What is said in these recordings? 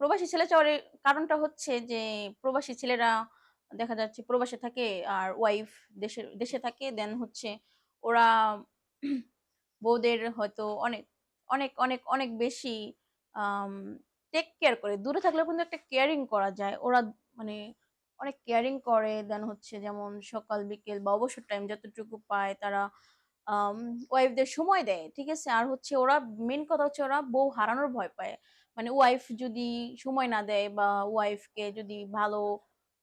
প্রবাসী ছেলে চাওয়ার কারণটা হচ্ছে যে, প্রবাসী ছেলেরা দেখা যাচ্ছে প্রবাসে থাকে আর ওয়াইফ দেশে দেশে থাকে দেন হচ্ছে ওরা বউদের হয়তো অনেক অনেক অনেক অনেক বেশি টেক কেয়ার করে। দূরে থাকলেও কিন্তু একটা কেয়ারিং করা যায়। ওরা মানে অনেক কেয়ারিং করে দেন হচ্ছে যেমন সকাল, বিকেল বা অবসর টাইম যতটুকু পায় তারা ওয়াইফদের সময় দেয়, ঠিক আছে? আর হচ্ছে ওরা মেন কথা হচ্ছে ওরা বউ হারানোর ভয় পায়। মানে ওয়াইফ যদি সময় না দেয় বা ওয়াইফকে যদি ভালো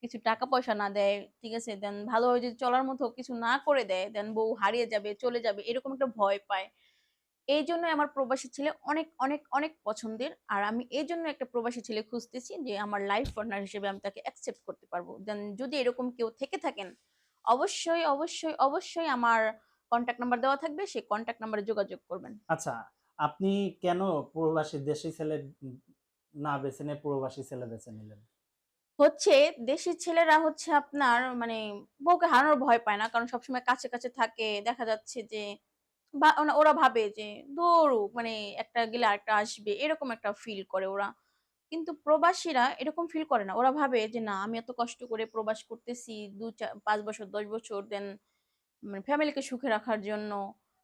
কিছু টাকা পয়সা না দেয়, ঠিক আছে? দেন ভালোভাবে যদি চলার মতো কিছু না করে দেয় দেন বউ হারিয়ে যাবে, চলে যাবে, এরকম একটা ভয় পায়। এই জন্য আমার প্রবাসী ছেলে অনেক অনেক অনেক পছন্দের। আর আমি এই জন্য একটা প্রবাসী ছেলে খুঁজতেছি যে আমার লাইফ পার্টনার হিসেবে আমি তাকে অ্যাকসেপ্ট করতে পারব। দেন যদি এরকম কেউ থেকে থাকেন, অবশ্যই অবশ্যই অবশ্যই আমার কন্ট্যাক্ট নাম্বার দেওয়া থাকবে। সেই কন্ট্যাক্ট নাম্বারে যোগাযোগ করবেন। আচ্ছা আপনি কেন প্রবাসী দেশি ছেলে না বেছে নিয়ে প্রবাসী ছেলে বেছে নিলেন? হচ্ছে দেশি ছেলেরা হচ্ছে আপনার মানে বউকে হারানোর ভয় পায় না, কারণ সবসময় কাছে কাছে থাকে। দেখা যাচ্ছে যে ওনা- ওরা ভাবে যে দৌড়ু মানে একটা গেলে আরেকটা আসবে, এরকম একটা ফিল করে ওরা। কিন্তু প্রবাসীরা এরকম ফিল করে না। ওরা ভাবে যে না, আমি এত কষ্ট করে প্রবাস করতেছি, দু চার পাঁচ বছর, দশ বছর দেন মানে ফ্যামিলিকে সুখে রাখার জন্য।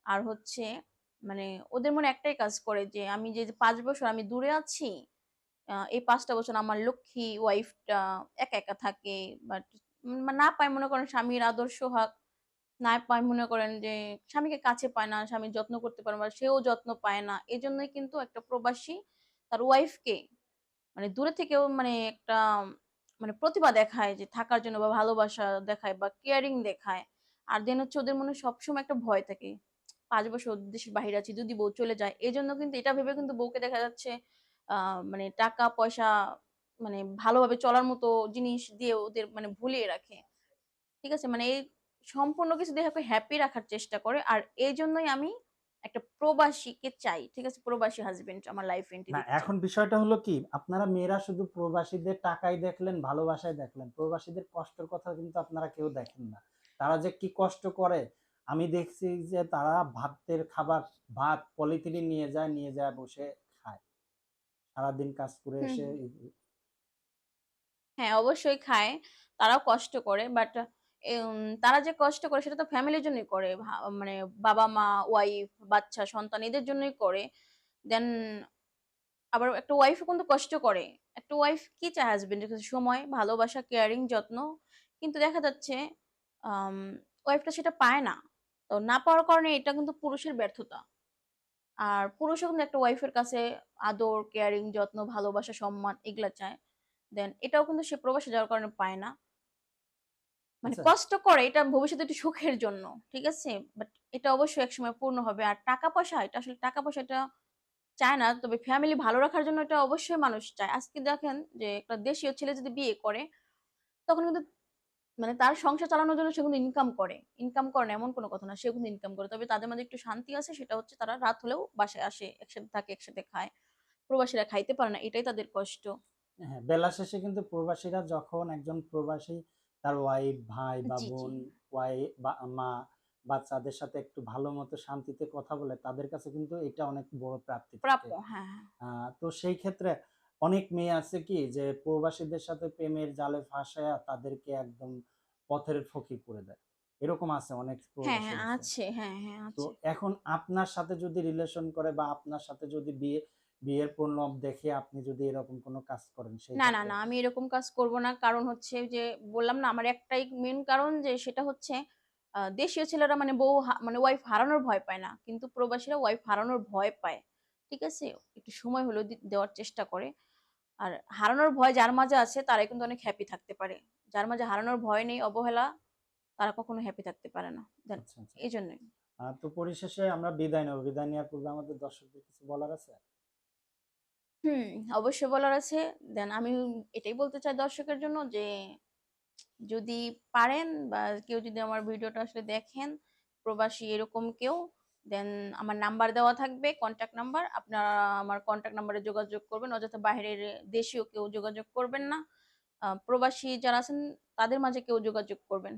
আর হচ্ছে মানে ওদের মনে একটাই কাজ করে যে, আমি যে পাঁচ বছর আমি দূরে আছি এই পাঁচটা বছর আমার লক্ষ্মী ওয়াইফটা একা একা থাকে বাট না পায় মনে করেন স্বামীর আদর্শ হাক, না পায় মনে করেন যে স্বামীকে কাছে পায় না, স্বামীর যত্ন করতে পারে না সেও যত্ন পায় না এই জন্যই কিন্তু একটা প্রবাসী তার ওয়াইফকে মানে দূরে থেকেও মানে একটা মানে প্রতিভা দেখায় যে থাকার জন্য বা ভালোবাসা দেখায় বা কেয়ারিং দেখায়, আর দেন হচ্ছে ওদের মনে সবসময় একটা ভয় থাকে। পাঁচ বছর দেশের বাইরে আছি যদি বউ চলে যায়। এই জন্য কিন্তু এটা ভেবে কিন্তু বউকে দেখা যাচ্ছে মানে টাকা পয়সা মানে ভালোভাবে চলার মতো জিনিস দিয়ে ওদের মানে ভুলিয়ে রাখে। ঠিক আছে? মানে এই সম্পূর্ণ কিছু দিয়ে হ্যাপি রাখার চেষ্টা করে। আর এই জন্যই আমি একটা প্রবাসীকে চাই। ঠিক আছে? প্রবাসী হাজবেন্ড আমার লাইফ না এখন বিষয়টা হলো কি? আপনারা মেয়েরা শুধু প্রবাসীদের টাকাই দেখলেন ভালোবাসায় দেখলেন। প্রবাসীদের কষ্টের কথা কিন্তু আপনারা কেউ দেখেন না। তারা যে কি কষ্ট করে আমি দেখছি যে তারা ভাতের খাবার ভাত পলিথিনে নিয়ে যায় নিয়ে যায় বসে খায়। সারাদিন কাজ করে এসে হ্যাঁ অবশ্যই খায়। তারাও কষ্ট করে বাট তারা যে কষ্ট করে সেটা তো ফ্যামিলির জন্যই করে। মানে বাবা মা ওয়াইফ বাচ্চা সন্তান এদের জন্যই করে। দেন আবার একটা ওয়াইফও কিন্তু কষ্ট করে। একটা ওয়াইফ কি চায় হাজবেন্ডের কাছে? সময় ভালোবাসা কেয়ারিং যত্ন। কিন্তু দেখা যাচ্ছে ওয়াইফটা সেটা পায় না। তো না পাওয়ার কারণে এটা কিন্তু পুরুষের ব্যর্থতা। আর পুরুষও কিন্তু একটা ওয়াইফের কাছে আদর কেয়ারিং যত্ন ভালোবাসা সম্মান এগুলা চায়। দেন এটাও কিন্তু সে প্রবাসে যাওয়ার কারণে পায় না। মানে আচ্ছা। কষ্ট করে এটা ভবিষ্যতে একটু সুখের জন্য ঠিক আছে? বাট এটা অবশ্যই একসময় পূর্ণ হবে। আর টাকা পয়সা এটা আসলে টাকা পয়সা এটা চায় না তবে ফ্যামিলি ভালো রাখার জন্য এটা অবশ্যই মানুষ চায়। আজকে দেখেন যে একটা দেশীয় ছেলে যদি বিয়ে করে তখন কিন্তু মানে তার সংসার চালানোর জন্য সে কিন্তু ইনকাম করে। ইনকাম করে না এমন কোনো কথা না সে কিন্তু ইনকাম করে। তবে তাদের মাঝে একটু শান্তি আছে সেটা হচ্ছে তারা রাত হলেও বাসায় আসে একসাথে থাকে একসাথে খায়। প্রবাসীরা খাইতে পারে না এটাই তাদের কষ্ট। হ্যাঁ বেলা শেষে কিন্তু প্রবাসীরা যখন একজন প্রবাসী তার ওয়াইফ ভাই বা বোন ওয়াই বা মা বাচ্চাদের সাথে একটু ভালো মতো শান্তিতে কথা বলে তাদের কাছে কিন্তু এটা অনেক বড় প্রাপ্তি প্রাপ্য হ্যাঁ হ্যাঁ। তো সেই ক্ষেত্রে অনেক মেয়ে আছে কি যে প্রবাসীদের সাথে প্রেমের জালে ফাঁসায়া তাদেরকে একদম পথের ফকির করে দেয়। এরকম আছে অনেক হ্যাঁ হ্যাঁ আছে। হ্যাঁ হ্যাঁ তো আছে। এখন আপনার সাথে যদি রিলেশন করে বা আপনার সাথে যদি বিয়ে বিয়ের প্রলোভ দেখে আপনি যদি এরকম কোনো কাজ করেন সেই না না না আমি এরকম কাজ করব না। কারণ হচ্ছে যে বললাম না আমার একটাই মেন কারণ যে সেটা হচ্ছে দেশীয় ছেলেরা মানে বউ মানে ওয়াইফ হারানোর ভয় পায় না। কিন্তু প্রবাসীরা ওয়াইফ হারানোর ভয় পায়। ঠিক আছে? একটু সময় হলেও দেওয়ার চেষ্টা করে। আর হারানোর ভয় যার মাঝে আছে তারাই কিন্তু অনেক হ্যাপি থাকতে পারে। যার মাঝে হারানোর ভয় নেই অবহেলা তারা কখনো হ্যাপি থাকতে পারে না। আচ্ছা আচ্ছা। এই জন্যই। তো পরিশেষে আমরা বিদায় নেব। বিদায় নেওয়ার পূর্বে আমাদের দর্শকদের কিছু বলার আছে? হুম অবশ্যই বলার আছে। দেন আমি এটাই বলতে চাই দর্শকের জন্য যে যদি পারেন বা কেউ যদি আমার ভিডিওটা আসলে দেখেন প্রবাসী এরকম কেউ দেন আমার নাম্বার দেওয়া থাকবে কন্ট্যাক্ট নাম্বার আপনারা আমার কন্ট্যাক্ট নাম্বারে যোগাযোগ করবেন। অযথা বাইরের দেশীয় কেউ যোগাযোগ করবেন না। প্রবাসী যারা আছেন, তাদের মাঝে কেউ যোগাযোগ করবেন।